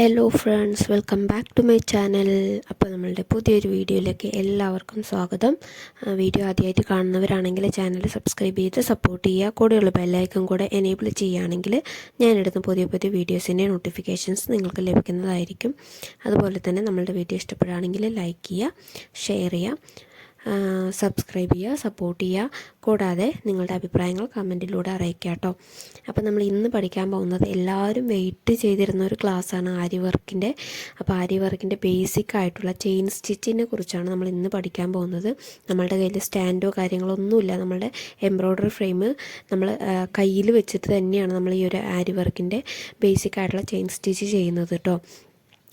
Hello friends welcome back to my channel അപ്പോൾ നമ്മളുടെ പുതിയൊരു വീഡിയോയിലേക്ക് എല്ലാവർക്കും സ്വാഗതം. വീഡിയോ ആദ്യമായിട്ട് കാണുന്നവരാണെങ്കിൽ ചാനൽ സബ്സ്ക്രൈബ് ചെയ്ത് സപ്പോർട്ട് ചെയ്യുക. കൂടെയുള്ള ബെല്ലൈക്കൺ കൂടെ എനേബിൾ ചെയ്യുകയാണെങ്കിൽ ഞാനെടുക്കുന്ന പുതിയ പുതിയ വീഡിയോസിന്റെ നോട്ടിഫിക്കേഷൻസ് നിങ്ങൾക്ക് ലഭിക്കുന്നതായിരിക്കും. അതുപോലെ തന്നെ നമ്മളുടെ വീഡിയോ ഇഷ്ടപ്പെടുകയാണെങ്കിൽ ലൈക്ക് ചെയ്യുക ഷെയർ ചെയ്യുക. സബ്സ്ക്രൈബ് ചെയ്യുക സപ്പോർട്ട് ചെയ്യുക. കൂടാതെ നിങ്ങളുടെ അഭിപ്രായങ്ങൾ കമന്റിലൂടെ അറിയിക്കുക കേട്ടോ അപ്പോൾ നമ്മൾ ഇന്ന് പഠിക്കാൻ പോകുന്നത് എല്ലാവരും വെയിറ്റ് ചെയ്തിരുന്ന ഒരു ക്ലാസ്സാണ് ആരി വർക്കിന്റെ. അപ്പോൾ ആരി വർക്കിന്റെ ബേസിക് ആയിട്ടുള്ള ചെയിൻ സ്റ്റിച്ചിനെ കുറിച്ചാണ് നമ്മൾ ഇന്ന് പഠിക്കാൻ പോകുന്നത്. നമ്മളുടെ കയ്യിൽ സ്റ്റാൻഡോ കാര്യങ്ങളോ ഒന്നുമില്ല. നമ്മളുടെ എംബ്രോയ്ഡറി ഫ്രെയിം നമ്മൾ കയ്യിൽ വെച്ചിട്ട് തന്നെയാണ് നമ്മൾ ഈ ഒരു ആരി വർക്കിന്റെ ബേസിക് ആയിട്ടുള്ള ചെയിൻ സ്റ്റിച്ച് ചെയ്യുന്നത് കേട്ടോ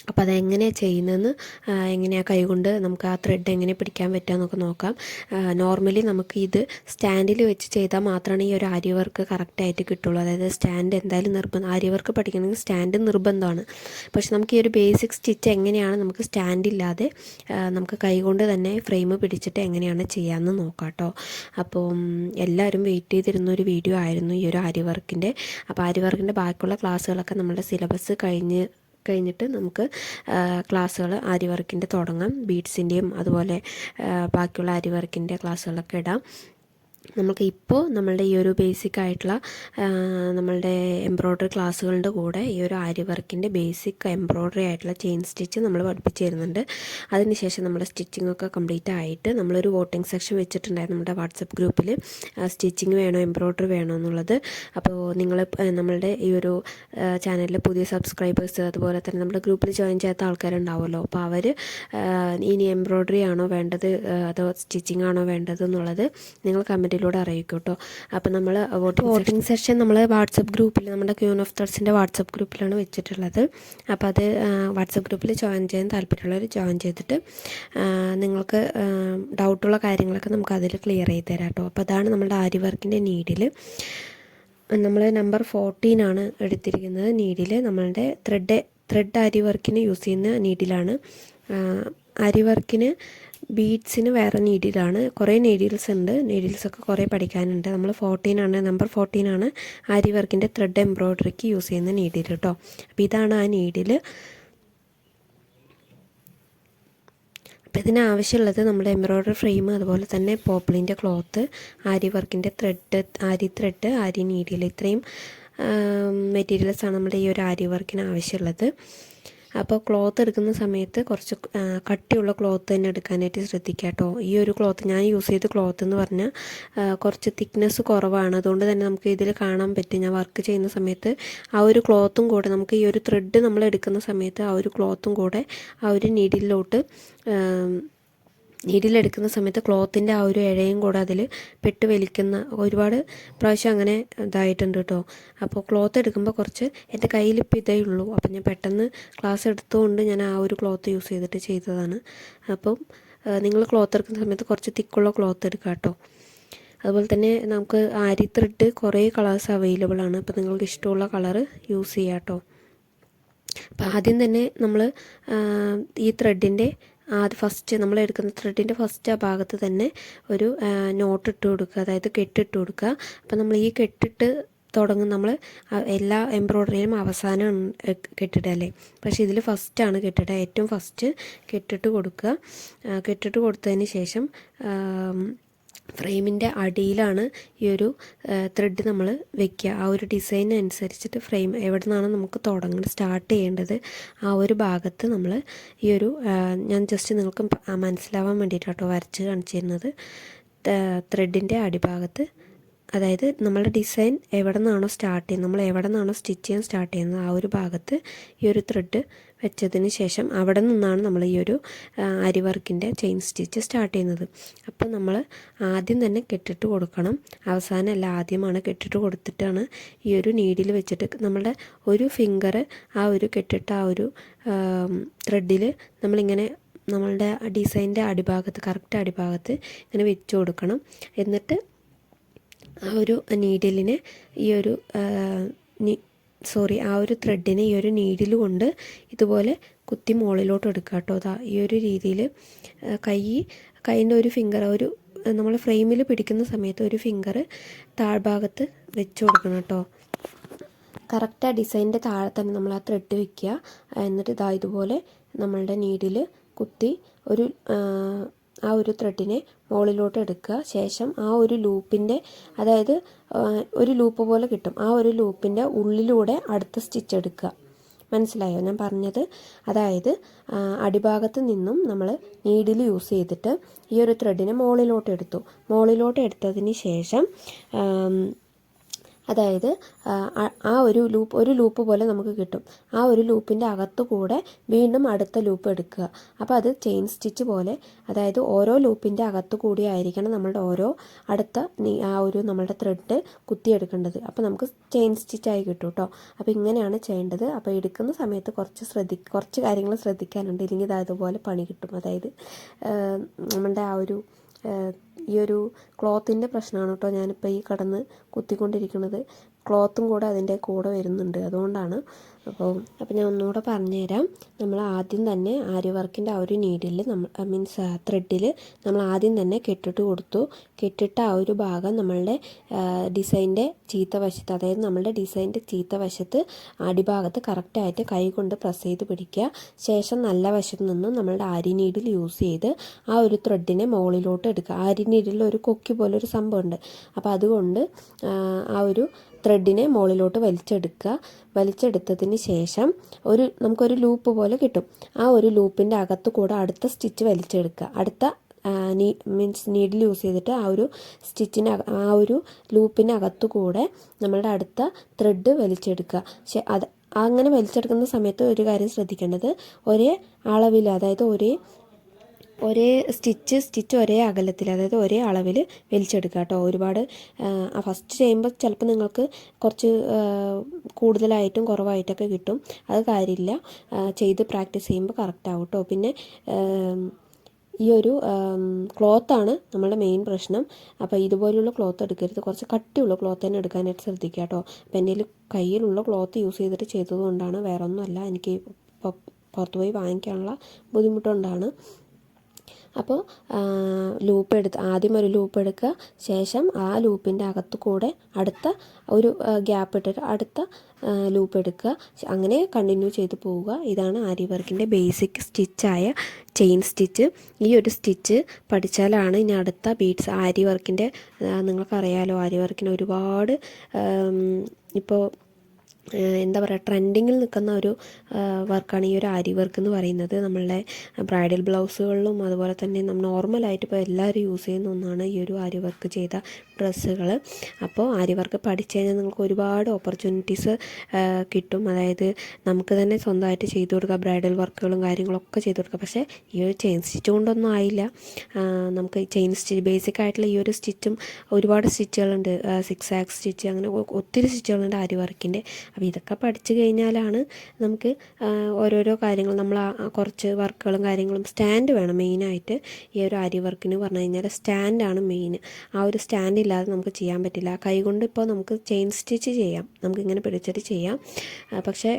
അപ്പോൾ അതെങ്ങനെയാണ് ചെയ്യുന്നതെന്ന് എങ്ങനെയാണ് കൈകൊണ്ട് നമുക്ക് ആ ത്രെഡ് എങ്ങനെ പിടിക്കാൻ പറ്റുക നോക്കാം. നോർമലി നമുക്ക് ഇത് സ്റ്റാൻഡിൽ വെച്ച് ചെയ്താൽ മാത്രമാണ് ഈ ഒരു ആര്യ വർക്ക് കറക്റ്റായിട്ട് കിട്ടുള്ളൂ. അതായത് സ്റ്റാൻഡ് എന്തായാലും നിർബന്ധം ആര്യ വർക്ക് പഠിക്കണമെങ്കിൽ സ്റ്റാൻഡ് നിർബന്ധമാണ്. പക്ഷെ നമുക്ക് ഈ ഒരു ബേസിക് സ്റ്റിച്ച് എങ്ങനെയാണ് നമുക്ക് സ്റ്റാൻഡ് ഇല്ലാതെ നമുക്ക് കൈകൊണ്ട് തന്നെ ഫ്രെയിം പിടിച്ചിട്ട് എങ്ങനെയാണ് ചെയ്യാമെന്ന് നോക്കാം കേട്ടോ. അപ്പോൾ എല്ലാവരും വെയിറ്റ് ചെയ്തിരുന്ന ഒരു വീഡിയോ ആയിരുന്നു ഈ ഒരു ആര്യ വർക്കിന്റെ. അപ്പോൾ ആര്യ വർക്കിന്റെ ബാക്കിയുള്ള ക്ലാസ്സുകളൊക്കെ നമ്മുടെ സിലബസ് കഴിഞ്ഞ് കഴിഞ്ഞിട്ട് നമുക്ക് ക്ലാസ്സുകൾ ആരി വർക്കിന്റെ തുടങ്ങാം. ബീഡ്സിന്റെയും അതുപോലെ ബാക്കിയുള്ള ആരി വർക്കിന്റെ ക്ലാസ്സുകളൊക്കെ ഇടാം. നമുക്ക് ഇപ്പോൾ നമ്മളുടെ ഈ ഒരു ബേസിക് ആയിട്ടുള്ള നമ്മളുടെ എംബ്രോയ്ഡറി ക്ലാസ്സുകളുടെ കൂടെ ഈ ഒരു ആരി വർക്കിന്റെ ബേസിക് എംബ്രോയ്ഡറി ആയിട്ടുള്ള ചെയിൻ സ്റ്റിച്ച് നമ്മൾ പഠിപ്പിച്ച് തരുന്നുണ്ട്. അതിനുശേഷം നമ്മുടെ സ്റ്റിച്ചിങ് ഒക്കെ കംപ്ലീറ്റ് ആയിട്ട് നമ്മളൊരു വോട്ടിംഗ് സെക്ഷൻ വെച്ചിട്ടുണ്ടായിരുന്നു നമ്മുടെ വാട്സപ്പ് ഗ്രൂപ്പിൽ സ്റ്റിച്ചിങ് വേണോ എംബ്രോയ്ഡറി വേണോ എന്നുള്ളത്. അപ്പോൾ നിങ്ങൾ നമ്മളുടെ ഈ ഒരു ചാനലിൽ പുതിയ സബ്സ്ക്രൈബേഴ്സ് അതുപോലെ തന്നെ നമ്മുടെ ഗ്രൂപ്പിൽ ജോയിൻ ചെയ്യാത്ത ആൾക്കാരുണ്ടാവുമല്ലോ. അപ്പോൾ അവർ ഇനി എംബ്രോയ്ഡറി ആണോ വേണ്ടത് അതോ സ്റ്റിച്ചിങ് ആണോ വേണ്ടത് എന്നുള്ളത് നിങ്ങൾ കമന്റിലൂടെ അറിയിക്കും കേട്ടോ അപ്പോൾ നമ്മൾ വോട്ടിംഗ് വോട്ടിംഗ് സെഷൻ നമ്മൾ വാട്സപ്പ് ഗ്രൂപ്പിൽ നമ്മുടെ ക്യൂൺ ഓഫ് തേർഡ്സിന്റെ വാട്സപ്പ് ഗ്രൂപ്പിലാണ് വെച്ചിട്ടുള്ളത്. അപ്പോൾ അത് വാട്സപ്പ് ഗ്രൂപ്പിൽ ജോയിൻ ചെയ്യാൻ താല്പര്യമുള്ളവർ ജോയിൻ ചെയ്തിട്ട് നിങ്ങൾക്ക് ഡൗട്ടുള്ള കാര്യങ്ങളൊക്കെ നമുക്ക് അതിൽ ക്ലിയർ ചെയ്ത് തരാം കേട്ടോ അപ്പോൾ അതാണ് നമ്മുടെ ആരി വർക്കിന്റെ നീഡിൽ. നമ്മൾ നമ്പർ ഫോർട്ടീൻ ആണ് എടുത്തിരിക്കുന്നത് നീഡിൽ. നമ്മളുടെ ത്രെഡ് ത്രെഡ് അരി വർക്കിന് യൂസ് ചെയ്യുന്ന നീഡിലാണ്. അരി വർക്കിന് ബീഡ്സിന് വേറെ നീഡിലാണ്. കുറേ നീഡിൽസ് ഉണ്ട്. നീഡിൽസൊക്കെ കുറേ പഠിക്കാനുണ്ട്. നമ്മൾ ഫോർട്ടീൻ ആണ്. നമ്പർ ഫോർട്ടീൻ ആണ് ആരി വർക്കിന്റെ ത്രെഡ് എംബ്രോയ്ഡറിക്ക് യൂസ് ചെയ്യുന്ന നീഡിൽ കേട്ടോ അപ്പോൾ ഇതാണ് ആ നീഡിൽ അപ്പോൾ ഇതിനാവശ്യമുള്ളത് നമ്മുടെ എംബ്രോയ്ഡറി ഫ്രെയിം അതുപോലെ തന്നെ പോപ്പിളിന്റെ ക്ലോത്ത് ആരി വർക്കിന്റെ thread aari thread aari needle. ഇത്രയും മെറ്റീരിയൽസാണ് നമ്മുടെ ഈ ഒരു ആരി വർക്കിന് ആവശ്യമുള്ളത്. അപ്പോൾ ക്ലോത്ത് എടുക്കുന്ന സമയത്ത് കുറച്ച് കട്ടിയുള്ള ക്ലോത്ത് തന്നെ എടുക്കാനായിട്ട് ശ്രദ്ധിക്കുക കേട്ടോ ഈ ഒരു ക്ലോത്ത് ഞാൻ യൂസ് ചെയ്ത ക്ലോത്ത് എന്ന് പറഞ്ഞാൽ കുറച്ച് തിക്നെസ് കുറവാണ്. അതുകൊണ്ട് തന്നെ നമുക്ക് ഇതിൽ കാണാൻ പറ്റും. ഞാൻ വർക്ക് ചെയ്യുന്ന സമയത്ത് ആ ഒരു ക്ലോത്തും കൂടെ നമുക്ക് ഈ ഒരു ത്രെഡ് നമ്മൾ എടുക്കുന്ന സമയത്ത് ആ ഒരു ക്ലോത്തും കൂടെ ആ ഒരു നീഡിലോട്ട് നീഡിലെടുക്കുന്ന സമയത്ത് ക്ലോത്തിന്റെ ആ ഒരു ഇഴയും കൂടെ അതിൽ പെട്ട് വലിക്കുന്ന ഒരുപാട് പ്രാവശ്യം അങ്ങനെ ഇതായിട്ടുണ്ട് കേട്ടോ അപ്പോൾ ക്ലോത്ത് എടുക്കുമ്പോൾ കുറച്ച് എന്റെ കയ്യിൽ ഇപ്പോൾ ഇതേ ഉള്ളൂ. അപ്പോൾ ഞാൻ പെട്ടെന്ന് ക്ലാസ് എടുത്തുകൊണ്ട് ഞാൻ ആ ഒരു ക്ലോത്ത് യൂസ് ചെയ്തിട്ട് ചെയ്തതാണ്. അപ്പം നിങ്ങൾ ക്ലോത്ത് എടുക്കുന്ന സമയത്ത് കുറച്ച് തിക്കുള്ള ക്ലോത്ത് എടുക്കുക കേട്ടോ അതുപോലെ തന്നെ നമുക്ക് ആരി ത്രെഡ് കുറേ കളേഴ്സ് അവൈലബിൾ ആണ്. അപ്പോൾ നിങ്ങൾക്ക് ഇഷ്ടമുള്ള കളർ യൂസ് ചെയ്യാം കേട്ടോ അപ്പോൾ ആദ്യം തന്നെ നമ്മൾ ഈ ത്രെഡിന്റെ ആദ്യം ഫസ്റ്റ് നമ്മൾ എടുക്കുന്ന ത്രെഡിന്റെ ഫസ്റ്റ് ആ ഭാഗത്ത് തന്നെ ഒരു നോട്ട് ഇട്ട് കൊടുക്കുക. അതായത് കെട്ടിട്ട് കൊടുക്കുക. അപ്പം നമ്മൾ ഈ കെട്ടിട്ട് തുടങ്ങും നമ്മൾ എല്ലാ എംബ്രോയ്ഡറിയിലും അവസാനം കെട്ടിടല്ലേ പക്ഷേ ഇതിൽ ഫസ്റ്റാണ് കെട്ടിട ഏറ്റവും ഫസ്റ്റ് കെട്ടിട്ട് കൊടുക്കുക. കെട്ടിട്ട് കൊടുത്തതിന് ശേഷം ഫ്രെയിമിന്റെ അടിയിലാണ് ഈ ഒരു ത്രെഡ് നമ്മൾ വെക്കുക ആ ഒരു ഡിസൈൻ അനുസരിച്ചിട്ട് ഫ്രെയിം എവിടെ നിന്നാണ് നമുക്ക് തുടങ്ങുന്നത് സ്റ്റാർട്ട് ചെയ്യേണ്ടത് ആ ഒരു ഭാഗത്ത് നമ്മൾ ഈ ഒരു ഞാൻ ജസ്റ്റ് നിങ്ങൾക്ക് മനസ്സിലാവാൻ വേണ്ടിയിട്ടാട്ടോ വരച്ച് കാണിച്ചിരുന്നത് ത്രെഡിന്റെ അടിഭാഗത്ത് അതായത് നമ്മളുടെ ഡിസൈൻ എവിടെ നിന്നാണോ സ്റ്റാർട്ട് ചെയ്യുന്നത് നമ്മൾ എവിടെ നിന്നാണോ സ്റ്റിച്ച് ചെയ്യാൻ സ്റ്റാർട്ട് ചെയ്യുന്നത് ആ ഒരു ഭാഗത്ത് ഈ ഒരു ത്രെഡ് വെച്ചതിന് ശേഷം അവിടെ നിന്നാണ് നമ്മൾ ഈ ഒരു അരി വർക്കിന്റെ ചെയിൻ സ്റ്റിച്ച് സ്റ്റാർട്ട് ചെയ്യുന്നത്. അപ്പോൾ നമ്മൾ ആദ്യം തന്നെ കെട്ടിട്ട് കൊടുക്കണം. അവസാനം അല്ല ആദ്യമാണ് കെട്ടിട്ട് കൊടുത്തിട്ടാണ് ഈ ഒരു നീഡിൽ വെച്ചിട്ട് നമ്മളുടെ ഒരു ഫിംഗർ ആ ഒരു കെട്ടിട്ട് ആ ഒരു ത്രെഡിൽ നമ്മളിങ്ങനെ നമ്മളുടെ ഡിസൈന്റെ അടിഭാഗത്ത് കറക്റ്റ് അടിഭാഗത്ത് ഇങ്ങനെ വെച്ച് കൊടുക്കണം. എന്നിട്ട് ആ ഒരു നീഡിലിനെ ഈ ഒരു സോറി ആ ഒരു ത്രെഡിനെ ഈ ഒരു നീഡിൽ കൊണ്ട് ഇതുപോലെ കുത്തി മുകളിലോട്ട് എടുക്കുക കേട്ടോ അതാ ഈ ഒരു രീതിയിൽ കൈ കൈന്റെ ഒരു ഫിംഗർ ഒരു നമ്മൾ ഫ്രെയിമിൽ പിടിക്കുന്ന സമയത്ത് ഒരു ഫിംഗർ താഴ്ഭാഗത്ത് വെച്ച് കൊടുക്കണം കേട്ടോ കറക്റ്റ് ആ ഡിസൈനിന്റെ താഴെ തന്നെ നമ്മൾ ആ ത്രെഡ് വെക്കുക. എന്നിട്ട് ഇതാ ഇതുപോലെ നമ്മളുടെ നീഡിൽ കുത്തി ഒരു ആ ഒരു ത്രെഡിനെ മുകളിലോട്ട് എടുക്കുക. ശേഷം ആ ഒരു ലൂപ്പിന്റെ അതായത് ഒരു ലൂപ്പ് പോലെ കിട്ടും. ആ ഒരു ലൂപ്പിന്റെ ഉള്ളിലൂടെ അടുത്ത സ്റ്റിച്ച് എടുക്കുക. മനസ്സിലായോ? ഞാൻ പറഞ്ഞത്. അതായത് അടിഭാഗത്ത് നിന്നും നമ്മൾ നീഡിൽ യൂസ് ചെയ്തിട്ട് ഈ ഒരു ത്രെഡിനെ മുകളിലോട്ട് എടുത്തു. മുകളിലോട്ട് എടുത്തതിന് ശേഷം അതായത് ആ ഒരു ലൂപ്പ് ഒരു ലൂപ്പ് പോലെ നമുക്ക് കിട്ടും. ആ ഒരു ലൂപ്പിന്റെ അകത്തു കൂടെ വീണ്ടും അടുത്ത ലൂപ്പ് എടുക്കുക. അപ്പോൾ അത് ചെയിൻ സ്റ്റിച്ച് പോലെ അതായത് ഓരോ ലൂപ്പിന്റെ അകത്തു കൂടി ആയിരിക്കണം നമ്മളുടെ ഓരോ അടുത്ത ആ ഒരു നമ്മളുടെ ത്രെഡ് കുത്തിയെടുക്കേണ്ടത്. അപ്പോൾ നമുക്ക് ചെയിൻ സ്റ്റിച്ചായി കിട്ടും കേട്ടോ അപ്പോൾ ഇങ്ങനെയാണ് ചെയ്യേണ്ടത്. അപ്പോൾ എടുക്കുന്ന സമയത്ത് കുറച്ച് ശ്രദ്ധി കുറച്ച് കാര്യങ്ങൾ ശ്രദ്ധിക്കാനുണ്ട്. ഇല്ലെങ്കിൽ അത് അതുപോലെ പണി കിട്ടും. അതായത് നമ്മളുടെ ആ ഒരു ഈ ഒരു ക്ലോത്തിന്റെ പ്രശ്നമാണ് കേട്ടോ ഞാനിപ്പോൾ ഈ കടന്ന് കുത്തിക്കൊണ്ടിരിക്കുന്നത്. ക്ലോത്തും കൂടെ അതിന്റെ കൂടെ വരുന്നുണ്ട്. അതുകൊണ്ടാണ് അപ്പോൾ അപ്പോൾ ഞാൻ ഒന്നുകൂടെ പറഞ്ഞുതരാം. നമ്മൾ ആദ്യം തന്നെ ആര്യ വർക്കിന്റെ ആ ഒരു നീഡിൽ നമ്മൾ മീൻസ് ത്രെഡിൽ നമ്മൾ ആദ്യം തന്നെ കെട്ടിട്ട് കൊടുത്തു. കെട്ടിട്ട ആ ഒരു ഭാഗം നമ്മളുടെ ഡിസൈന്റെ ചീത്ത വശത്ത് അതായത് നമ്മളുടെ ഡിസൈന്റെ ചീത്ത വശത്ത് അടിഭാഗത്ത് കറക്റ്റായിട്ട് കൈ കൊണ്ട് പ്രസ് ചെയ്ത് പിടിക്കുക. ശേഷം നല്ല വശത്ത് നിന്നും നമ്മളുടെ ആരി നീഡിൽ യൂസ് ചെയ്ത് ആ ഒരു ത്രെഡിനെ മുകളിലോട്ട് എടുക്കുക. ആരി നീഡിൽ ഒരു കൊക്കി പോലെ ഒരു സംഭവമുണ്ട്. അപ്പോൾ അതുകൊണ്ട് ആ ഒരു ത്രെഡിനെ മുകളിലോട്ട് വലിച്ചെടുക്കുക. വലിച്ചെടുത്തതിന് ശേഷം ഒരു നമുക്കൊരു ലൂപ്പ് പോലെ കിട്ടും. ആ ഒരു ലൂപ്പിന്റെ അകത്ത് കൂടെ അടുത്ത സ്റ്റിച്ച് വലിച്ചെടുക്കുക. അടുത്ത നീ മീൻസ് നീഡിൽ യൂസ് ചെയ്തിട്ട് ആ ഒരു സ്റ്റിച്ചിന് ആ ഒരു ലൂപ്പിനകത്തു കൂടെ നമ്മളുടെ അടുത്ത ത്രെഡ് വലിച്ചെടുക്കുക. പക്ഷെ അത് അങ്ങനെ വലിച്ചെടുക്കുന്ന സമയത്ത് ഒരു കാര്യം ശ്രദ്ധിക്കേണ്ടത് ഒരേ അളവിൽ അതായത് ഒരേ ഒരേ സ്റ്റിച്ച് സ്റ്റിച്ച് ഒരേ അകലത്തിൽ അതായത് ഒരേ അളവിൽ വലിച്ചെടുക്കുക കേട്ടോ. ഒരുപാട് ഫസ്റ്റ് ചെയ്യുമ്പോൾ ചിലപ്പോൾ നിങ്ങൾക്ക് കുറച്ച് കൂടുതലായിട്ടും കുറവായിട്ടൊക്കെ കിട്ടും. അത് കാര്യമില്ല. ചെയ്ത് പ്രാക്ടീസ് ചെയ്യുമ്പോൾ കറക്റ്റ് ആവും കേട്ടോ. പിന്നെ ഈ ഒരു ക്ലോത്താണ് നമ്മളുടെ മെയിൻ പ്രശ്നം. അപ്പോൾ ഇതുപോലുള്ള ക്ലോത്ത് എടുക്കരുത്. കുറച്ച് കട്ടിയുള്ള ക്ലോത്ത് തന്നെ എടുക്കാനായിട്ട് ശ്രദ്ധിക്കുക കേട്ടോ. അപ്പോൾ എന്റെ കയ്യിലുള്ള ക്ലോത്ത് യൂസ് ചെയ്തിട്ട് ചെയ്തതുകൊണ്ടാണ് വേറെ ഒന്നുമല്ല എനിക്ക് പുറത്തുപോയി വാങ്ങിക്കാനുള്ള ബുദ്ധിമുട്ടുകൊണ്ടാണ്. അപ്പോൾ ലൂപ്പ് എടുത്ത് ആദ്യം ഒരു ലൂപ്പ് എടുക്കുക. ശേഷം ആ ലൂപ്പിന്റെ അകത്ത് കൂടെ അടുത്ത ഒരു ഗ്യാപ്പ് ഇട്ടിട്ട് അടുത്ത ലൂപ്പ് എടുക്കുക. അങ്ങനെ കണ്ടിന്യൂ ചെയ്ത് പോവുക. ഇതാണ് ആരി വർക്കിന്റെ ബേസിക് സ്റ്റിച്ചായ ചെയിൻ സ്റ്റിച്ച് ഈ ഒരു സ്റ്റിച്ച് പഠിച്ചാലാണ് ഇനി അടുത്ത ബീഡ്സ് ആരി വർക്കിന്റെ നിങ്ങൾക്കറിയാലോ ആരി വർക്കിന് ഒരുപാട് ഇപ്പോൾ എന്താ പറയുക ട്രെൻഡിങ്ങിൽ നിൽക്കുന്ന ഒരു വർക്കാണ് ഈ ഒരു ആരി വർക്ക് എന്ന് പറയുന്നത്. നമ്മളുടെ ബ്രൈഡൽ ബ്ലൗസുകളിലും അതുപോലെ തന്നെ നമ്മൾ നോർമലായിട്ട് ഇപ്പോൾ എല്ലാവരും യൂസ് ചെയ്യുന്ന ഒന്നാണ് ഈ ഒരു ആരി വർക്ക് ചെയ്ത ഡ്രസ്സുകൾ അപ്പോൾ ആരി വർക്ക് പഠിച്ചു കഴിഞ്ഞാൽ നിങ്ങൾക്ക് ഒരുപാട് ഓപ്പർച്യൂണിറ്റീസ് കിട്ടും. അതായത് നമുക്ക് തന്നെ സ്വന്തമായിട്ട് ചെയ്തു കൊടുക്കുക ബ്രൈഡൽ വർക്കുകളും കാര്യങ്ങളൊക്കെ ചെയ്തു കൊടുക്കുക പക്ഷേ ഈ ഒരു ചെയിൻ സ്റ്റിച്ച് കൊണ്ടൊന്നും ആയില്ല. നമുക്ക് ചെയിൻ സ്റ്റിച്ച് ബേസിക് ആയിട്ടുള്ള ഈ ഒരു സ്റ്റിച്ചും ഒരുപാട് സ്റ്റിച്ചുകളുണ്ട് സിക്സ് ആക്സ് സ്റ്റിച്ച് അങ്ങനെ ഒത്തിരി സ്റ്റിച്ചുകളുണ്ട് ആരി വർക്കിന്റെ. അപ്പോൾ ഇതൊക്കെ പഠിച്ചു കഴിഞ്ഞാലാണ് നമുക്ക് ഓരോരോ കാര്യങ്ങൾ നമ്മൾ കുറച്ച് വർക്കുകളും കാര്യങ്ങളും സ്റ്റാൻഡ് വേണം മെയിനായിട്ട്. ഈ ഒരു ആര്യ വർക്കിന് പറഞ്ഞു കഴിഞ്ഞാൽ സ്റ്റാൻഡാണ് മെയിൻ ആ ഒരു സ്റ്റാൻഡ് ഇല്ലാതെ നമുക്ക് ചെയ്യാൻ പറ്റില്ല. കൈകൊണ്ട് ഇപ്പോൾ നമുക്ക് ചെയിൻ സ്റ്റിച്ച് ചെയ്യാം. നമുക്ക് ഇങ്ങനെ പിടിച്ചിട്ട് ചെയ്യാം. പക്ഷേ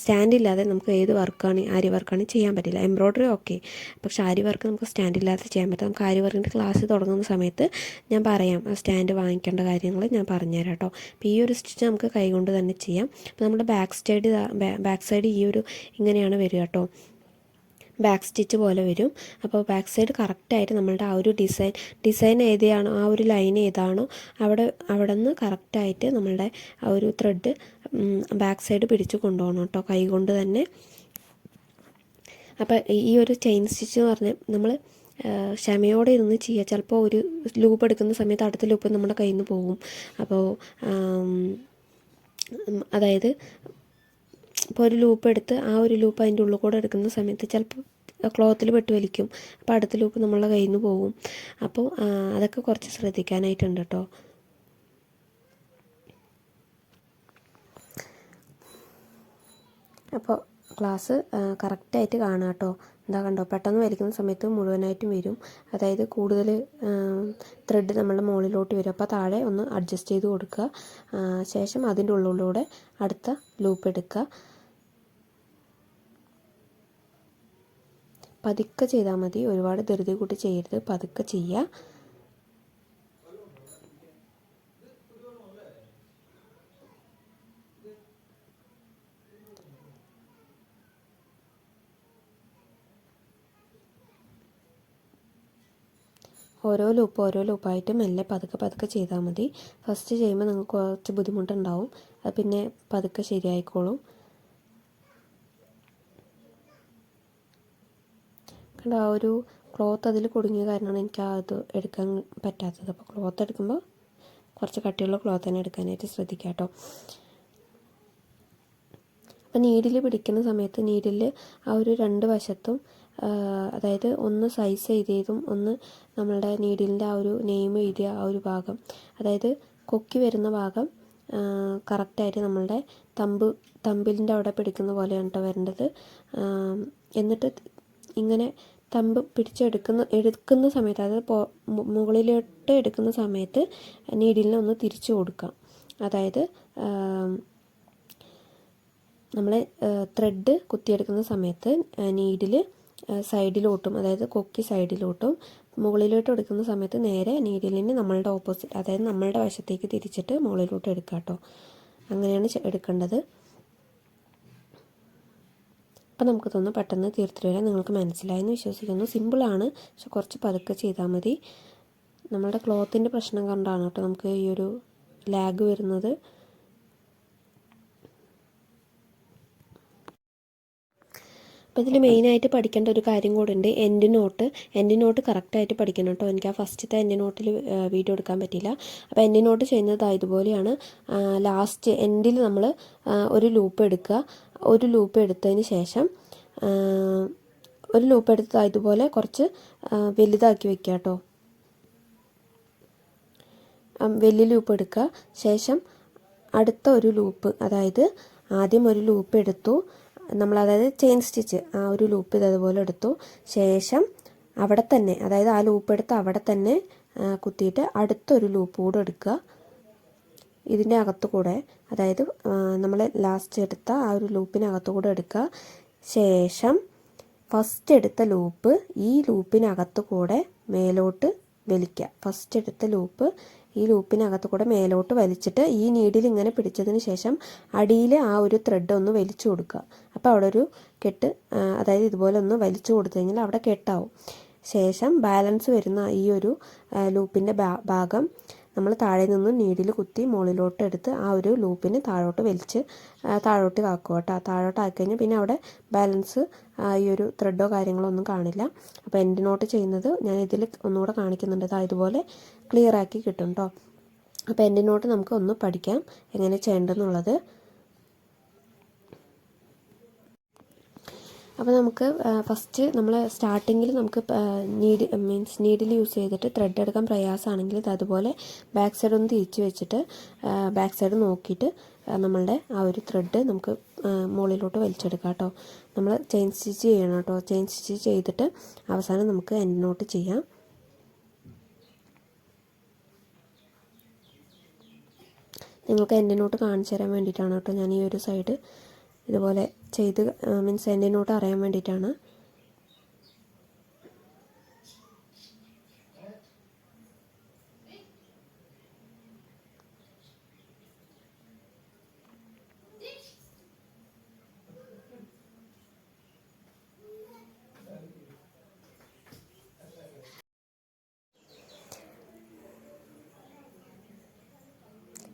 സ്റ്റാൻഡ് ഇല്ലാതെ നമുക്ക് ഏത് വർക്കാണ് ആരി വർക്കാണ് ചെയ്യാൻ പറ്റില്ല. എംബ്രോയ്ഡറി ഓക്കെ പക്ഷേ ആരി വർക്ക് നമുക്ക് സ്റ്റാൻഡ് ഇല്ലാതെ ചെയ്യാൻ പറ്റും നമുക്ക് ആരി വർക്കിന്റെ ക്ലാസ് തുടങ്ങുന്ന സമയത്ത് ഞാൻ പറയാം. സ്റ്റാൻഡ് വാങ്ങിക്കേണ്ട കാര്യങ്ങൾ ഞാൻ പറഞ്ഞുതരാം കേട്ടോ. അപ്പോൾ ഈ ഒരു സ്റ്റിച്ച് നമുക്ക് കൈകൊണ്ട് തന്നെ ചെയ്യാം. അപ്പോൾ നമ്മുടെ ബാക്ക് സൈഡ് ബാക്ക് സൈഡ് ഈ ഒരു ഇങ്ങനെയാണ് വരിക കേട്ടോ. ബാക്ക് സ്റ്റിച്ച് പോലെ വരും. അപ്പോൾ ബാക്ക് സൈഡ് കറക്റ്റായിട്ട് നമ്മളുടെ ആ ഒരു ഡിസൈൻ ഡിസൈൻ ഏതാണോ ആ ഒരു ലൈൻ ഏതാണോ അവിടെ അവിടെ നിന്ന് കറക്റ്റായിട്ട് നമ്മളുടെ ആ ഒരു ത്രെഡ് ബാക്ക് സൈഡ് പിടിച്ച് കൊണ്ടുപോകണം കേട്ടോ കൈകൊണ്ട് തന്നെ. അപ്പോൾ ഈ ഒരു ചെയിൻ സ്റ്റിച്ച് എന്ന് പറഞ്ഞാൽ നമ്മൾ ക്ഷമയോടെ ഇരുന്ന് ചെയ്യുക. ചിലപ്പോൾ ഒരു ലൂപ്പ് എടുക്കുന്ന സമയത്ത് അടുത്ത ലൂപ്പ് നമ്മുടെ കയ്യിൽ നിന്ന് പോകും. അപ്പോൾ അതായത് ഇപ്പോൾ ഒരു ലൂപ്പ് എടുത്ത് ആ ഒരു ലൂപ്പ് അതിന്റെ ഉള്ളിൽ കൂടെ എടുക്കുന്ന സമയത്ത് ചിലപ്പോൾ ക്ലോത്തിൽ പെട്ട് വലിക്കും. അപ്പോൾ അടുത്ത ലൂപ്പ് നമ്മളെ കയ്യിൽ നിന്ന് പോകും. അപ്പോൾ അതൊക്കെ കുറച്ച് ശ്രദ്ധിക്കാനായിട്ടുണ്ട് കേട്ടോ അപ്പോൾ ക്ലാസ് കറക്റ്റായിട്ട് കാണാം കേട്ടോ എന്താ കണ്ടോ? പെട്ടെന്ന് വലിക്കുന്ന സമയത്ത് മുഴുവനായിട്ടും വരും. അതായത് കൂടുതൽ ത്രെഡ് നമ്മളുടെ മുകളിലോട്ട് വരും. അപ്പോൾ താഴെ ഒന്ന് അഡ്ജസ്റ്റ് ചെയ്ത് കൊടുക്കുക. ശേഷം അതിന്റെ ഉള്ളിലൂടെ അടുത്ത ലൂപ്പ് എടുക്കുക. പതുക്കെ ചെയ്താൽ മതി. ഒരുപാട് ധൃതി കൂട്ടി ചെയ്യരുത്. പതുക്കെ ചെയ്യുക ഓരോ ലൂപ്പ് ഓരോ ലൂപ്പായിട്ട് മെല്ലെ പതുക്കെ പതുക്കെ ചെയ്താൽ മതി. ഫസ്റ്റ് ചെയ്യുമ്പോൾ നിങ്ങൾക്ക് കുറച്ച് ബുദ്ധിമുട്ടുണ്ടാവും. അത് പിന്നെ പതുക്കെ ശരിയായിക്കോളും. കണ്ടോ ആ ഒരു ക്ലോത്ത് അതിൽ കുടുങ്ങിയ കാരണമാണ് എനിക്ക് അത് എടുക്കാൻ പറ്റാത്തത്. അപ്പോൾ ക്ലോത്ത് എടുക്കുമ്പോൾ കുറച്ച് കട്ടിയുള്ള ക്ലോത്ത് തന്നെ എടുക്കാനായിട്ട് ശ്രദ്ധിക്കുക കേട്ടോ അപ്പോൾ നീഡിൽ പിടിക്കുന്ന സമയത്ത് നീഡിൽ ആ ഒരു രണ്ട് വശത്തും അതായത് ഒന്ന് സൈസ് എഴുതിയതും ഒന്ന് നമ്മളുടെ നീഡിലിന്റെ ആ ഒരു നെയിം എഴുതിയ ആ ഒരു ഭാഗം അതായത് കൊക്കി വരുന്ന ഭാഗം കറക്റ്റായിട്ട് നമ്മളുടെ തമ്പ് തമ്പിലിന്റെ അവിടെ പിടിക്കുന്ന പോലെയാണ് കേട്ടോ വരേണ്ടത്. എന്നിട്ട് ഇങ്ങനെ തമ്പ് പിടിച്ചെടുക്കുന്ന എടുക്കുന്ന സമയത്ത് അതായത് മുകളിലോട്ട് എടുക്കുന്ന സമയത്ത് നീഡിലിനെ ഒന്ന് തിരിച്ചു കൊടുക്കാം. അതായത് നമ്മൾ ത്രെഡ് കുത്തിയെടുക്കുന്ന സമയത്ത് നീഡിൽ സൈഡിലോട്ടും അതായത് കൊക്കി സൈഡിലോട്ടും മുകളിലോട്ട് എടുക്കുന്ന സമയത്ത് നേരെ നീഡിലിന് നമ്മളുടെ ഓപ്പോസിറ്റ് അതായത് നമ്മളുടെ വശത്തേക്ക് തിരിച്ചിട്ട് മുകളിലോട്ട് എടുക്കാം കേട്ടോ അങ്ങനെയാണ് എടുക്കേണ്ടത്. അപ്പം നമുക്ക് തോന്നുന്നു പെട്ടെന്ന് തീർത്തിട്ട് വരാം നിങ്ങൾക്ക് മനസ്സിലായെന്ന് വിശ്വസിക്കുന്നു. സിമ്പിളാണ് പക്ഷെ കുറച്ച് പതുക്കെ ചെയ്താൽ മതി. നമ്മളുടെ ക്ലോത്തിന്റെ പ്രശ്നം കൊണ്ടാണ് കേട്ടോ നമുക്ക് ഈ ഒരു ലാഗ് വരുന്നത്. അപ്പോൾ ഇതിൽ മെയിനായിട്ട് പഠിക്കേണ്ട ഒരു കാര്യം കൂടെ ഉണ്ട്. എൻഡ് നോട്ട് എൻഡ് നോട്ട് കറക്റ്റായിട്ട് പഠിക്കണം കേട്ടോ. എനിക്ക് ആ ഫസ്റ്റത്തെ എൻഡ് നോട്ടിൽ വീഡിയോ എടുക്കാൻ പറ്റില്ല അപ്പോൾ എൻഡ് നോട്ട് ചെയ്യുന്നത് ഇതുപോലെയാണ്. ലാസ്റ്റ് എൻഡിൽ നമ്മൾ ഒരു ലൂപ്പ് എടുക്കുക. ഒരു ലൂപ്പ് എടുത്തതിന് ശേഷം ഒരു ലൂപ്പ് എടുത്ത് ഇതുപോലെ കുറച്ച് വലുതാക്കി വെക്കുക കേട്ടോ വലിയ ലൂപ്പ് എടുക്കുക. ശേഷം അടുത്ത ഒരു ലൂപ്പ് അതായത് ആദ്യം ഒരു ലൂപ്പ് എടുത്തു. നമ്മൾ അതായത് ചെയിൻ സ്റ്റിച്ച് ആ ഒരു ലൂപ്പ് ഇതേപോലെ എടുത്തു. ശേഷം അവിടെ തന്നെ അതായത് ആ ലൂപ്പ് എടുത്ത് അവിടെ തന്നെ കുത്തിയിട്ട് അടുത്തൊരു ലൂപ്പ് കൂടെ എടുക്കുക. ഇതിന്റെ അകത്തുകൂടെ അതായത് നമ്മൾ ലാസ്റ്റ് എടുത്ത ആ ഒരു ലൂപ്പിനകത്തുകൂടെ എടുക്കുക. ശേഷം ഫസ്റ്റ് എടുത്ത ലൂപ്പ് ഈ ലൂപ്പിനകത്തുകൂടെ മേലോട്ട് വലിക്കുക. ഫസ്റ്റ് എടുത്ത ലൂപ്പ് ഈ ലൂപ്പിനകത്ത് കൂടെ മേലോട്ട് വലിച്ചിട്ട് ഈ നീഡിൽ ഇങ്ങനെ പിടിച്ചതിന് ശേഷം അടിയിൽ ആ ഒരു ത്രെഡ് ഒന്ന് വലിച്ചു കൊടുക്കുക. അപ്പോൾ അവിടെ ഒരു കെട്ട് അതായത് ഇതുപോലെ ഒന്ന് വലിച്ചു കൊടുത്തു കഴിഞ്ഞാൽ അവിടെ കെട്ടാവും. ശേഷം ബാലൻസ് വരുന്ന ഈ ഒരു ലൂപ്പിന്റെ ഭാഗം നമ്മൾ താഴെ നിന്ന് നീഡിൽ കുത്തി മുകളിലോട്ട് എടുത്ത് ആ ഒരു ലൂപ്പിന് താഴോട്ട് വലിച്ച് താഴോട്ട് ആക്കുക കേട്ടോ. താഴോട്ട് ആക്കി കഴിഞ്ഞാൽ പിന്നെ അവിടെ ബാലൻസ് ഈ ഒരു ത്രെഡോ കാര്യങ്ങളോ ഒന്നും കാണില്ല. അപ്പോൾ എന്റെ നോട്ട് ചെയ്യുന്നത് ഞാൻ ഇതിൽ ഒന്നുകൂടെ കാണിക്കുന്നുണ്ട്. ഇതുപോലെ ക്ലിയർ ആക്കി കിട്ടും കേട്ടോ അപ്പോൾ എന്റെ നോട്ട് നമുക്ക് ഒന്ന് പഠിക്കാം. എങ്ങനെ ചെയ്യേണ്ടതെന്നുള്ളത് അപ്പോൾ നമുക്ക് ഫസ്റ്റ് നമ്മൾ സ്റ്റാർട്ടിങ്ങിൽ നമുക്ക് നീഡ് മീൻസ് നീഡിൽ യൂസ് ചെയ്തിട്ട് ത്രെഡ് എടുക്കാൻ പ്രയാസമാണെങ്കിൽ അതുപോലെ ബാക്ക് സൈഡ് ഒന്ന് തിരിച്ച് വെച്ചിട്ട് ബാക്ക് സൈഡ് നോക്കിയിട്ട് നമ്മളുടെ ആ ഒരു ത്രെഡ് നമുക്ക് മുകളിലോട്ട് വലിച്ചെടുക്കാം കേട്ടോ. നമ്മൾ ചെയിൻ സ്റ്റിച്ച് ചെയ്യണം കേട്ടോ. ചെയിൻ സ്റ്റിച്ച് ചെയ്തിട്ട് അവസാനം നമുക്ക് എൻഡിനോട്ട് ചെയ്യാം. നിങ്ങൾക്ക് എൻഡിനോട്ട് കാണിച്ചു തരാൻ വേണ്ടിയിട്ടാണ് കേട്ടോ ഞാൻ ഈ ഒരു സൈഡ് ഇതുപോലെ ചെയ്ത് മീൻസ് എന്റെ നോട്ട് അറിയാൻ വേണ്ടിയിട്ടാണ്.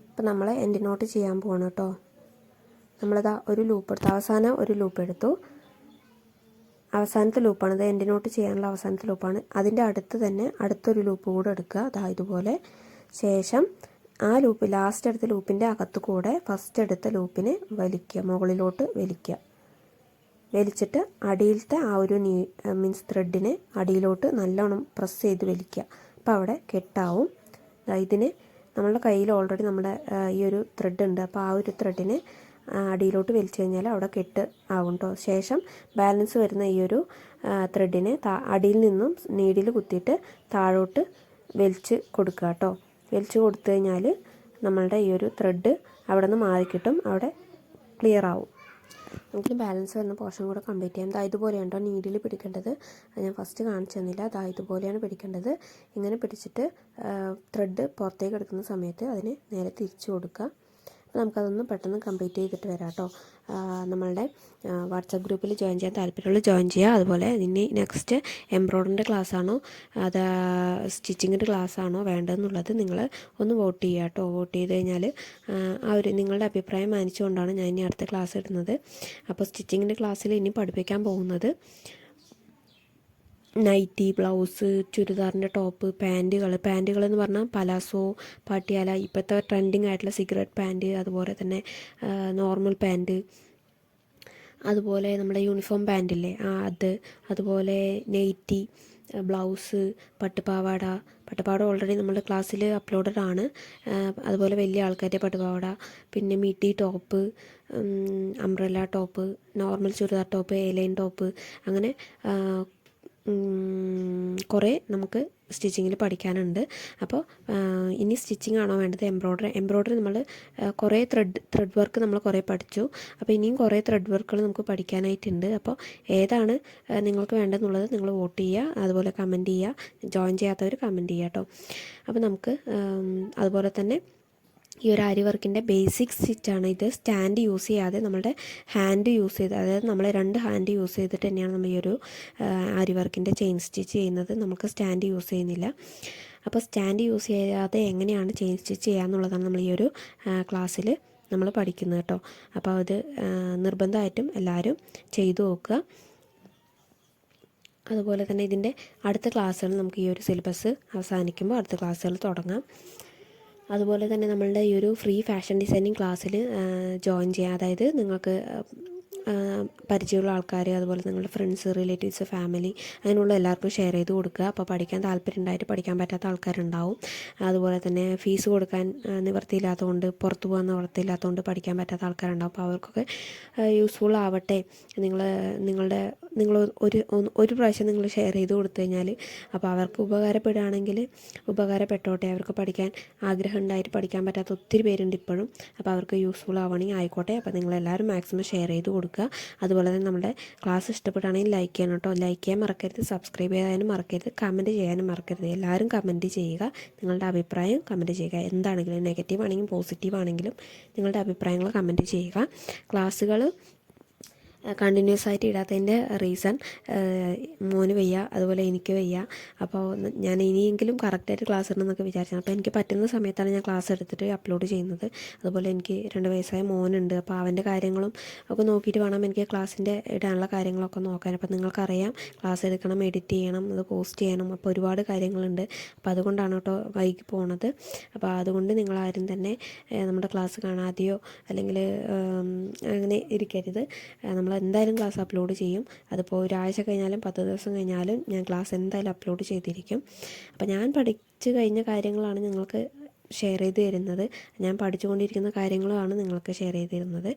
അപ്പം നമ്മൾ എന്റെ നോട്ട് ചെയ്യാൻ പോകണം കേട്ടോ. നമ്മളിതാ ഒരു ലൂപ്പ് എടുത്തു. അവസാനം ഒരു ലൂപ്പ് എടുത്തു. അവസാനത്തെ ലൂപ്പാണ് ഇത് എന്റെ നോട്ട് ചെയ്യാനുള്ള അവസാനത്തെ ലൂപ്പാണ് അതിന്റെ അടുത്ത് തന്നെ അടുത്തൊരു ലൂപ്പ് കൂടെ എടുക്കുക. അതാ ഇതുപോലെ. ശേഷം ആ ലൂപ്പ് ലാസ്റ്റ് എടുത്ത ലൂപ്പിന്റെ അകത്തു കൂടെ ഫസ്റ്റ് എടുത്ത ലൂപ്പിനെ വലിക്കുക. മുകളിലോട്ട് വലിക്കുക. വലിച്ചിട്ട് അടിയിലത്തെ ആ ഒരു നീ മീൻസ് ത്രെഡിനെ അടിയിലോട്ട് നല്ലോണം പ്രസ് ചെയ്ത് വലിക്കുക. അപ്പോൾ അവിടെ കെട്ടാവും. ഇതിന് നമ്മളുടെ കയ്യിൽ ഓൾറെഡി നമ്മുടെ ഈ ഒരു ത്രെഡ് ഉണ്ട്. അപ്പോൾ ആ ഒരു ത്രെഡിനെ അടിയിലോട്ട് വലിച്ചു കഴിഞ്ഞാൽ അവിടെ കെട്ട് ആവും കേട്ടോ ശേഷം ബാലൻസ് വരുന്ന ഈ ഒരു ത്രെഡിനെ അടിയിൽ നിന്നും നീഡിൽ കുത്തിയിട്ട് താഴോട്ട് വലിച്ച് കൊടുക്കുക കേട്ടോ വലിച്ചു കൊടുത്തു കഴിഞ്ഞാൽ നമ്മളുടെ ഈ ഒരു ത്രെഡ് അവിടെ നിന്ന് മാറിക്കിട്ടും അവിടെ ക്ലിയർ ആവും. നമുക്ക് ബാലൻസ് വരുന്ന പോർഷൻ കൂടെ കംപ്ലീറ്റ് ചെയ്യാം. ദാ ഇതുപോലെയാണ് നീഡിൽ പിടിക്കേണ്ടത്. ഞാൻ ഫസ്റ്റ് കാണിച്ചു തന്നില്ല. ദാ ഇതുപോലെയാണ് പിടിക്കേണ്ടത്. ഇങ്ങനെ പിടിച്ചിട്ട് ത്രെഡ് പുറത്തേക്ക് എടുക്കുന്ന സമയത്ത് അതിനെ നേരെ തിരിച്ചു കൊടുക്കുക. നമുക്കതൊന്ന് പെട്ടെന്ന് കംപ്ലീറ്റ് ചെയ്തിട്ട് വരാം കേട്ടോ നമ്മളുടെ വാട്സപ്പ് ഗ്രൂപ്പിൽ ജോയിൻ ചെയ്യാൻ താല്പര്യമുള്ള ജോയിൻ ചെയ്യുക. അതുപോലെ ഇനി നെക്സ്റ്റ് എംബ്രോയിഡറിന്റെ ക്ലാസ് ആണോ അത് സ്റ്റിച്ചിങ്ങിന്റെ ക്ലാസ് ആണോ വേണ്ടതെന്നുള്ളത് നിങ്ങൾ ഒന്ന് വോട്ട് ചെയ്യുക കേട്ടോ. വോട്ട് ചെയ്ത് കഴിഞ്ഞാൽ ആ ഒരു നിങ്ങളുടെ അഭിപ്രായം മാനിച്ചുകൊണ്ടാണ് ഞാൻ ഇനി അടുത്ത ക്ലാസ് ഇടുന്നത്. അപ്പോൾ സ്റ്റിച്ചിങ്ങിന്റെ ക്ലാസ്സിൽ ഇനി പഠിപ്പിക്കാൻ പോകുന്നത് നൈറ്റി ബ്ലൗസ് ചുരിദാറിന്റെ ടോപ്പ് പാന്റുകൾ പാന്റുകൾ എന്ന് പറഞ്ഞാൽ പലാസോ പാട്ടിയാല ഇപ്പോഴത്തെ ട്രെൻഡിങ് ആയിട്ടുള്ള സിഗരറ്റ് പാന്റ് അതുപോലെ തന്നെ നോർമൽ പാന്റ്. അതുപോലെ നമ്മുടെ യൂണിഫോം പാന്റില്ലേ? ആ അത്. അതുപോലെ നെയ്റ്റി ബ്ലൗസ് പട്ടുപാവാട. പട്ടുപാവാട ഓൾറെഡി നമ്മുടെ ക്ലാസ്സിൽ അപ്ലോഡഡ് ആണ്. അതുപോലെ വലിയ ആൾക്കാരുടെ പട്ടുപാവാട. പിന്നെ midi top umbrella top normal churidar top A line top അങ്ങനെ കുറേ നമുക്ക് സ്റ്റിച്ചിങ്ങിൽ പഠിക്കാനുണ്ട്. അപ്പോൾ ഇനി സ്റ്റിച്ചിങ് ആണോ വേണ്ടത് എംബ്രോയ്ഡറി എംബ്രോയ്ഡറി നമ്മൾ കുറേ ത്രെഡ് ത്രെഡ് വർക്ക് നമ്മൾ കുറേ പഠിച്ചു. അപ്പോൾ ഇനിയും കുറേ ത്രെഡ് വർക്കുകൾ നമുക്ക് പഠിക്കാനായിട്ടുണ്ട്. അപ്പോൾ ഏതാണ് നിങ്ങൾക്ക് വേണ്ടതെന്നുള്ളത് നിങ്ങൾ വോട്ട് ചെയ്യുക അതുപോലെ കമന്റ് ചെയ്യുക ജോയിൻ ചെയ്യാത്തവർ കമന്റ് ചെയ്യുക കേട്ടോ അപ്പോൾ നമുക്ക് അതുപോലെ തന്നെ ഈ ഒരു ആരി വർക്കിന്റെ ബേസിക് സ്റ്റിച്ചാണ് ഇത്. സ്റ്റാൻഡ് യൂസ് ചെയ്യാതെ നമ്മളുടെ ഹാൻഡ് യൂസ് ചെയ്ത് അതായത് നമ്മൾ രണ്ട് ഹാൻഡ് യൂസ് ചെയ്തിട്ട് തന്നെയാണ് നമ്മൾ ഈ ഒരു ആരി വർക്കിന്റെ ചെയിൻ സ്റ്റിച്ച് ചെയ്യുന്നത്. നമുക്ക് സ്റ്റാൻഡ് യൂസ് ചെയ്യുന്നില്ല. അപ്പോൾ സ്റ്റാൻഡ് യൂസ് ചെയ്യാതെ എങ്ങനെയാണ് ചെയിൻ സ്റ്റിച്ച് ചെയ്യുക എന്നുള്ളതാണ് നമ്മൾ ഈ ഒരു ക്ലാസ്സിൽ നമ്മൾ പഠിക്കുന്നത് കേട്ടോ. അപ്പോൾ അത് നിർബന്ധമായിട്ടും എല്ലാവരും ചെയ്തു നോക്കുക. അതുപോലെ തന്നെ ഇതിന്റെ അടുത്ത ക്ലാസ്സുകൾ നമുക്ക് ഈ ഒരു സിലബസ് അവസാനിക്കുമ്പോൾ അടുത്ത ക്ലാസ്സുകൾ തുടങ്ങാം. അതുപോലെ തന്നെ നമ്മളുടെ ഈ ഒരു ഫ്രീ ഫാഷൻ ഡിസൈനിങ് ക്ലാസ്സിൽ ജോയിൻ ചെയ്യാം. അതായത് നിങ്ങൾക്ക് പരിചയമുള്ള ആൾക്കാർ അതുപോലെ നിങ്ങളുടെ ഫ്രണ്ട്സ് റിലേറ്റീവ്സ് ഫാമിലി അങ്ങനെയുള്ള എല്ലാവർക്കും ഷെയർ ചെയ്ത് കൊടുക്കുക. അപ്പോൾ പഠിക്കാൻ താല്പര്യം ഉണ്ടായിട്ട് പഠിക്കാൻ പറ്റാത്ത ആൾക്കാരുണ്ടാവും. അതുപോലെ തന്നെ ഫീസ് കൊടുക്കാൻ നിവർത്തിയില്ലാത്തതുകൊണ്ട് പുറത്തു പോകാൻ നിവർത്തിയില്ലാത്തതുകൊണ്ട് പഠിക്കാൻ പറ്റാത്ത ആൾക്കാരുണ്ടാവും. അപ്പോൾ അവർക്കൊക്കെ യൂസ്ഫുൾ ആവട്ടെ. നിങ്ങൾ നിങ്ങളുടെ നിങ്ങൾ ഒരു ഒരു പ്രാവശ്യം നിങ്ങൾ ഷെയർ ചെയ്ത് കൊടുത്തു കഴിഞ്ഞാൽ അപ്പോൾ അവർക്ക് ഉപകാരപ്പെടുകയാണെങ്കിൽ ഉപകാരപ്പെട്ടോട്ടെ. അവർക്ക് പഠിക്കാൻ ആഗ്രഹം ഉണ്ടായിട്ട് പഠിക്കാൻ പറ്റാത്ത ഒത്തിരി പേരുണ്ട് ഇപ്പോഴും. അപ്പോൾ അവർക്ക് യൂസ്ഫുൾ ആവണമെങ്കിൽ ആയിക്കോട്ടെ. അപ്പോൾ നിങ്ങളെല്ലാവരും മാക്സിമം ഷെയർ ചെയ്ത് കൊടുക്കുക. അതുപോലെ തന്നെ നമ്മുടെ ക്ലാസ് ഇഷ്ടപ്പെടുകയാണെങ്കിൽ ലൈക്ക് ചെയ്യണം കേട്ടോ ലൈക്ക് ചെയ്യാൻ മറക്കരുത് സബ്സ്ക്രൈബ് ചെയ്യാനും മറക്കരുത് കമന്റ് ചെയ്യാനും മറക്കരുത്. എല്ലാവരും കമന്റ് ചെയ്യുക. നിങ്ങളുടെ അഭിപ്രായം കമന്റ് ചെയ്യുക. എന്താണെങ്കിലും നെഗറ്റീവ് ആണെങ്കിലും പോസിറ്റീവ് ആണെങ്കിലും നിങ്ങളുടെ അഭിപ്രായങ്ങൾ കമന്റ് ചെയ്യുക. ക്ലാസ്സുകൾ കണ്ടിന്യൂസ് ആയിട്ട് ഇടാത്തതിന്റെ റീസൺ മോന് വയ്യ അതുപോലെ എനിക്ക് വയ്യ. അപ്പോൾ ഞാൻ ഇനിയെങ്കിലും കറക്റ്റായിട്ട് ക്ലാസ് ഇടണമെന്നൊക്കെ വിചാരിച്ചാണ്. അപ്പോൾ എനിക്ക് പറ്റുന്ന സമയത്താണ് ഞാൻ ക്ലാസ് എടുത്തിട്ട് അപ്ലോഡ് ചെയ്യുന്നത്. അതുപോലെ എനിക്ക് രണ്ട് വയസ്സായ മോനുണ്ട്. അപ്പോൾ അവന്റെ കാര്യങ്ങളും ഒക്കെ നോക്കിയിട്ട് വേണം എനിക്ക് ക്ലാസ്സിന്റെ ഇടാനുള്ള കാര്യങ്ങളൊക്കെ നോക്കാൻ. അപ്പോൾ നിങ്ങൾക്കറിയാം ക്ലാസ് എടുക്കണം എഡിറ്റ് ചെയ്യണം അത് പോസ്റ്റ് ചെയ്യണം. അപ്പോൾ ഒരുപാട് കാര്യങ്ങളുണ്ട്. അപ്പോൾ അതുകൊണ്ടാണ് കേട്ടോ വൈകി പോണത്. അപ്പോൾ അതുകൊണ്ട് നിങ്ങളാരും തന്നെ നമ്മുടെ ക്ലാസ് കാണാതെയോ അല്ലെങ്കിൽ അങ്ങനെ ഇരിക്കരുത്. നമ്മൾ എന്തായാലും ക്ലാസ് അപ്ലോഡ് ചെയ്യും. അതിപ്പോൾ ഒരാഴ്ച കഴിഞ്ഞാലും പത്ത് ദിവസം കഴിഞ്ഞാലും ഞാൻ ക്ലാസ് എന്തായാലും അപ്ലോഡ് ചെയ്തിരിക്കും. അപ്പോൾ ഞാൻ പഠിച്ചു കഴിഞ്ഞ കാര്യങ്ങളാണ് നിങ്ങൾക്ക് ഷെയർ ചെയ്ത് തരുന്നത്. ഞാൻ പഠിച്ചുകൊണ്ടിരിക്കുന്ന കാര്യങ്ങളാണ് നിങ്ങൾക്ക് ഷെയർ ചെയ്ത് തരുന്നത്.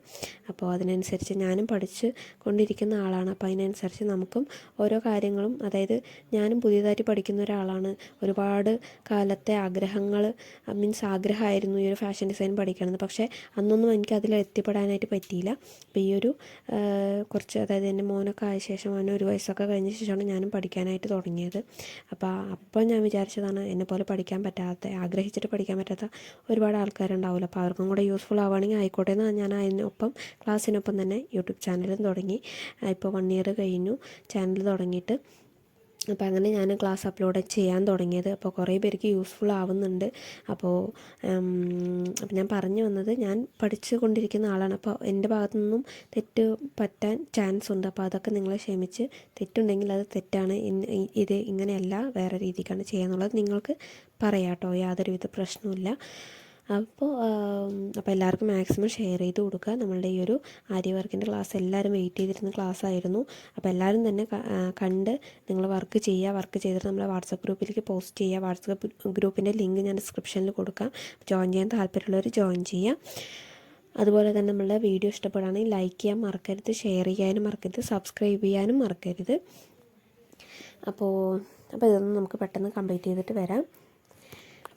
അപ്പോൾ അതിനനുസരിച്ച് ഞാനും പഠിച്ച് കൊണ്ടിരിക്കുന്ന ആളാണ്. അപ്പോൾ അതിനനുസരിച്ച് നമുക്കും ഓരോ കാര്യങ്ങളും അതായത് ഞാനും പുതിയതായിട്ട് പഠിക്കുന്ന ഒരാളാണ്. ഒരുപാട് കാലത്തെ ആഗ്രഹങ്ങൾ മീൻസ് ആഗ്രഹമായിരുന്നു ഈ ഒരു ഫാഷൻ ഡിസൈൻ പഠിക്കണമെന്ന്. പക്ഷേ അന്നൊന്നും എനിക്ക് അതിൽ എത്തിപ്പെടാനായിട്ട് പറ്റിയില്ല. അപ്പോൾ ഈ ഒരു കുറച്ച് അതായത് എന്റെ മോനൊക്കെ ആയ ശേഷം അവന് ഒരു വയസ്സൊക്കെ കഴിഞ്ഞ ശേഷമാണ് ഞാനും പഠിക്കാനായിട്ട് തുടങ്ങിയത്. അപ്പോൾ അപ്പോൾ ഞാൻ വിചാരിച്ചതാണ് എന്നെപ്പോലെ പോലെ പഠിക്കാൻ പറ്റാത്ത ആഗ്രഹിച്ചിട്ട് പഠിക്കാൻ പറ്റാത്ത ഒരുപാട് ആൾക്കാരുണ്ടാവില്ല അപ്പോൾ അവർക്കും കൂടെ യൂസ്ഫുൾ ആവുകയാണെങ്കിൽ ആയിക്കോട്ടെ എന്ന് ഞാൻ അതിനൊപ്പം ക്ലാസ്സിനൊപ്പം തന്നെ യൂട്യൂബ് ചാനലും തുടങ്ങി. ഇപ്പോൾ വൺ ഇയർ കഴിഞ്ഞു. ചാനൽ തുടങ്ങിയിട്ട് അപ്പോൾ അങ്ങനെ ഞാൻ ക്ലാസ് അപ്ലോഡ് ചെയ്യാൻ തുടങ്ങിയത്. അപ്പോൾ കുറേ പേർക്ക് യൂസ്ഫുൾ ആവുന്നുണ്ട്. അപ്പോൾ അപ്പോൾ ഞാൻ പറഞ്ഞു വന്നത് ഞാൻ പഠിച്ചു കൊണ്ടിരിക്കുന്ന ആളാണ്. അപ്പോൾ എന്റെ ഭാഗത്തു നിന്നും തെറ്റ് പറ്റാൻ ചാൻസ് ഉണ്ട്. അപ്പോൾ അതൊക്കെ നിങ്ങളെ ക്ഷമിച്ച് തെറ്റുണ്ടെങ്കിൽ അത് തെറ്റാണ്. ഇത് ഇങ്ങനെയല്ല വേറെ രീതിക്കാണ് ചെയ്യാന്നുള്ളത് നിങ്ങൾക്ക് പറയാം കേട്ടോ. യാതൊരുവിധ പ്രശ്നവുമില്ല. അപ്പോൾ അപ്പോൾ എല്ലാവർക്കും മാക്സിമം ഷെയർ ചെയ്ത് കൊടുക്കുക. നമ്മളുടെ ഈ ഒരു ആര്യ വർക്കിന്റെ ക്ലാസ് എല്ലാവരും വെയിറ്റ് ചെയ്തിരുന്ന ക്ലാസ് ആയിരുന്നു അപ്പോൾ എല്ലാവരും തന്നെ കണ്ട് നിങ്ങൾ വർക്ക് ചെയ്യുക. വർക്ക് ചെയ്തിട്ട് നമ്മളെ വാട്സപ്പ് ഗ്രൂപ്പിലേക്ക് പോസ്റ്റ് ചെയ്യുക. വാട്സപ്പ് ഗ്രൂപ്പിന്റെ ലിങ്ക് ഞാൻ ഡിസ്ക്രിപ്ഷനിൽ കൊടുക്കാം. ജോയിൻ ചെയ്യാൻ താല്പര്യമുള്ളവർ ജോയിൻ ചെയ്യുക. അതുപോലെ തന്നെ നമ്മളുടെ വീഡിയോ ഇഷ്ടപ്പെടുകയാണെങ്കിൽ ലൈക്ക് ചെയ്യാൻ മറക്കരുത്. ഷെയർ ചെയ്യാനും മറക്കരുത്. സബ്സ്ക്രൈബ് ചെയ്യാനും മറക്കരുത്. അപ്പോൾ അപ്പോൾ ഇതൊന്നും നമുക്ക് പെട്ടെന്ന് കംപ്ലീറ്റ് ചെയ്തിട്ട് വരാം.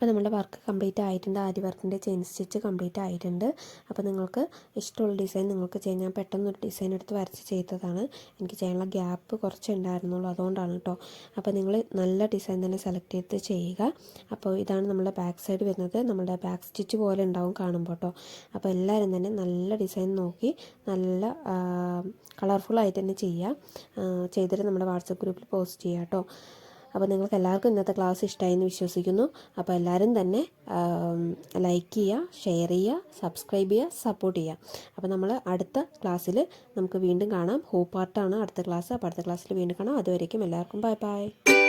അപ്പോൾ നമ്മുടെ വർക്ക് കംപ്ലീറ്റ് ആയിട്ടുണ്ട്. ആദ്യ വർക്കിന്റെ ചെയിൻ സ്റ്റിച്ച് കംപ്ലീറ്റ് ആയിട്ടുണ്ട്. അപ്പോൾ നിങ്ങൾക്ക് ഇഷ്ടമുള്ള ഡിസൈൻ നിങ്ങൾക്ക് ചെയ്യാൻ ഞാൻ പെട്ടെന്ന് ഒരു ഡിസൈൻ എടുത്ത് വരച്ച് ചെയ്തതാണ്. എനിക്ക് ചെയ്യാനുള്ള ഗ്യാപ്പ് കുറച്ച് ഉണ്ടായിരുന്നുള്ളൂ. അതുകൊണ്ടാണ് കേട്ടോ അപ്പോൾ നിങ്ങൾ നല്ല ഡിസൈൻ തന്നെ സെലക്ട് ചെയ്ത് ചെയ്യുക. അപ്പോൾ ഇതാണ് നമ്മുടെ ബാക്ക് സൈഡ് വരുന്നത്. നമ്മുടെ ബാക്ക് സ്റ്റിച്ച് പോലെ ഉണ്ടാവും കാണുമ്പോൾ കേട്ടോ അപ്പോൾ എല്ലാവരും തന്നെ നല്ല ഡിസൈൻ നോക്കി നല്ല കളർഫുള്ളായിട്ട് തന്നെ ചെയ്യുക. ചെയ്തിട്ട് നമ്മുടെ വാട്സപ്പ് ഗ്രൂപ്പിൽ പോസ്റ്റ് ചെയ്യുക കേട്ടോ അപ്പോൾ നിങ്ങൾക്ക് എല്ലാവർക്കും ഇന്നത്തെ ക്ലാസ് ഇഷ്ടമായി എന്ന് വിശ്വസിക്കുന്നു. അപ്പോൾ എല്ലാവരും തന്നെ ലൈക്ക് ചെയ്യുക ഷെയർ ചെയ്യുക സബ്സ്ക്രൈബ് ചെയ്യുക സപ്പോർട്ട് ചെയ്യുക. അപ്പോൾ നമ്മൾ അടുത്ത ക്ലാസ്സിൽ നമുക്ക് വീണ്ടും കാണാം. ഹോപ്പ് പാർട്ടാണ് അടുത്ത ക്ലാസ്. അപ്പോൾ അടുത്ത ക്ലാസ്സിൽ വീണ്ടും കാണാം. അതുവരേക്കും എല്ലാവർക്കും ബൈ ബൈ